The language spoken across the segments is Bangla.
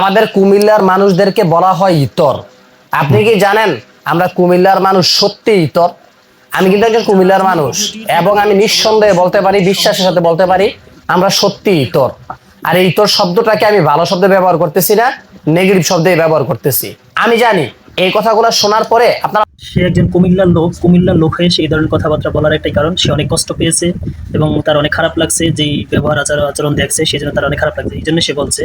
আমাদের কুমিল্লার মানুষদেরকে বলা হয় ইতর। আপনি কি জানেন আমরা কুমিল্লার মানুষ সত্যি ইতর? আমি কিন্তু একজন কুমিল্লার মানুষ এবং আমি নিঃসন্দেহে বলতে পারি, বিশ্বাসের সাথে বলতে পারি, আমরা সত্যি ইতর। আর এই ইতর শব্দটাকে আমি ভালো শব্দে ব্যবহার করতেছি না, নেগেটিভ শব্দে ব্যবহার করতেছি। আমি জানি এই কথাগুলো শোনার পরে আপনারা সে একজন কুমিল্লার লোক কুমিল্লার লোক হয়ে সেই ধরনের কথাবার্তা বলার একটাই কারণ, সে অনেক কষ্ট পেয়েছে এবং তার অনেক খারাপ লাগছে, যেই ব্যবহার, আচার, আচরণ দেখছে সেই জন্য তার অনেক খারাপ লাগছে, এই জন্য সে বলছে।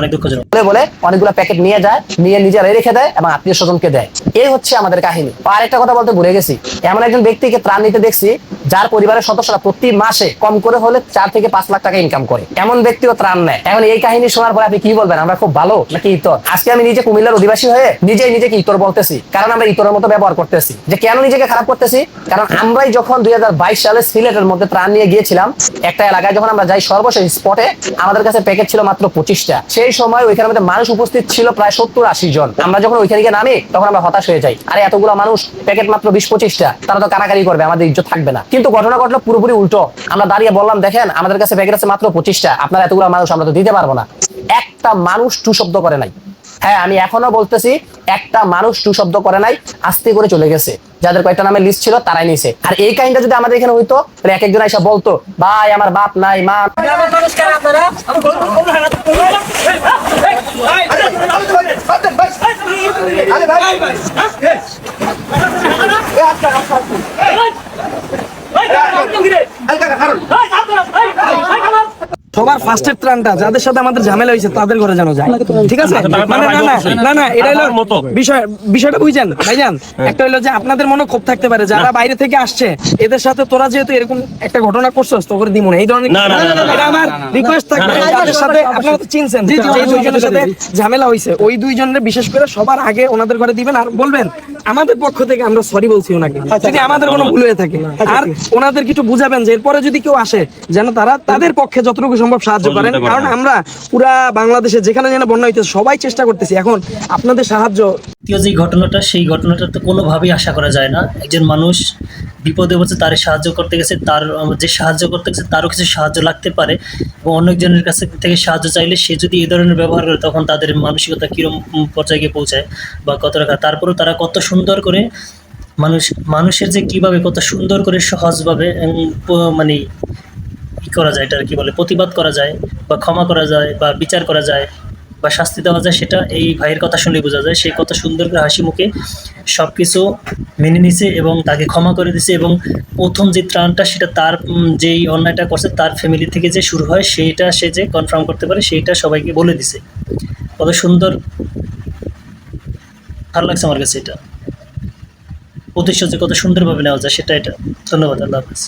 অনেক দুঃখজনক। বলে বলে অনেকগুলো প্যাকেট নিয়ে যায়, নিয়ে নিজেরাই রেখে দেয় এবং আত্মীয় স্বজনকে দেয়। এই হচ্ছে আমাদের কাহিনী। আর একটা কথা বলতে ভুলে গেছি। এমন একজন ব্যক্তিকে ত্রাণ নিতে দেখছি যার পরিবারের সদস্যরা প্রতি মাসে কম করে হলে চার থেকে পাঁচ লাখ টাকা ইনকাম করে। এমন ব্যক্তিও ত্রাণ নেয়। এখন এই কাহিনী শোনার পরে আপনি কি বলবেন? আমরা খুব ভালো নাকি ইতর? আজকে আমি নিজে কুমিল্লার অধিবাসী হয়ে নিজেই নিজেকে ইতর বলতেছি, কারণ আমরা ইতরের মতো ব্যবহার করতেছি। যে কেন নিজেকে খারাপ করতেছি? কারণ আমরাই যখন দুই সালে সিলেটের মধ্যে ত্রাণ নিয়ে গিয়েছিলাম, একটা এলাকায় যখন আমরা যাই সর্বশেষ স্পটে আমাদের কাছে প্যাকেট ছিল মাত্র পঁচিশটা। সেই সময় ওইখানে মধ্যে মানুষ উপস্থিত ছিল প্রায় সত্তর আশি জন। আমরা যখন ওইখানে গিয়ে নামি, তখন আমরা হতাশ হয়ে যাই। আরে এতগুলো মানুষ প্যাকেট মাত্র বিশ পঁচিশটা, তারা তো কারাকারি করবে, আমাদের ইজ্জত থাকবে না। কিন্তু ঘটনা ঘটলো পুরোপুরি উল্টো আমরা দাঁড়িয়ে বললাম দেখেন আমাদের কাছে প্যাকেট আছে মাত্র পঁচিশটা আপনার এতগুলো মানুষ আমরা তো দিতে পারব না একটা মানুষ টু শব্দ করে নাই হ্যাঁ আমি এখনও বলতেছি একটা মানুষ টু শব্দ করে নাই আস্তে করে চলে গেছে যাদের কয়েকটা নামে লিস্ট ছিল তারাই নিছে আর এই কাহিনীটা যদি আমাদের এখানে হইতো তাহলে এক একজন এসে বলতো ভাই আমার বাপ নাই মা সবার ফার্স্টের ত্রাণটা যাদের সাথে আমাদের ঝামেলা হয়েছে তাদের ঘরে যেন যায় ঠিক আছে মানে না না না না এটা হলো বিষয় বিষয়টা বুঝছেন ভাইজান একটা হলো যে আপনাদের মনে ক্ষোভ থাকতে পারে যারা বাইরে থেকে আসছে এদের সাথে তোরা যেহেতু এরকম একটা ঘটনা করছস তো করে না এই ধরনের এটা আমার রিকোয়েস্ট থাকবে যাদের সাথে আপনারা তো চিনছেন যে দুইজনের সাথে ঝামেলা হয়েছে ওই দুইজনের বিশেষ করে সবার আগে ওনাদের ঘরে দিবেন আর বলবেন আমাদের পক্ষ থেকে আমরা সরি বলছি ওনাকে। যদি আমাদের কোনো ভুল হয়ে থাকে। আর ওনাদের কিছু বুঝাবেন যে এরপরে যদি কেউ আসে যেন তারা তাদের পক্ষে যতটুকু সম্ভব সাহায্য করেন। কারণ আমরা পুরা বাংলাদেশে যেখানে যেন বন্যা হইতে সবাই চেষ্টা করতেছি। এখন আপনাদের সাহায্য দ্বিতীয় যে ঘটনাটা, সেই ঘটনাটা তো কোনোভাবেই আশা করা যায় না। একজন মানুষ বিপদে পড়ছে, তার সাহায্য করতে গেছে, তার, যে সাহায্য করতে গেছে, তারও কিছু সাহায্য লাগতে পারে এবং অনেকজনের কাছে থেকে সাহায্য চাইলে সে যদি এই ধরনের ব্যবহার করে, তখন তাদের মানসিকতা কীরকম পর্যায়ে গিয়ে পৌঁছায় বা কত টাকা। তারপরেও তারা কত সুন্দর করে মানুষ, মানুষের যে কীভাবে কত সুন্দর করে সহজভাবে মানে করা যায়, এটা কি বলে, প্রতিবাদ করা যায় বা ক্ষমা করা যায় বা বিচার করা যায়। বা শাস্তি দেওয়া যায় সেটা এই ভাইয়ের কথা শুনলে বোঝা যায়। সেই কথা সুন্দর করে হাসি মুখে সব কিছু মেনে নিছে এবং তাকে ক্ষমা করে দিছে এবং প্রথম যে ত্রাণটা সেটা তার যেই অন্যায়টা করছে তার ফ্যামিলি থেকে যে শুরু হয় সেইটা সে যে কনফার্ম করতে পারে সেইটা সবাইকে বলে দিছে। কত সুন্দর, ভালো লাগছে আমার কাছে এটা। প্রতিশ্রুতি কত সুন্দরভাবে নেওয়া যায় সেটা এটা। ধন্যবাদ, আল্লাহ হাফিজ।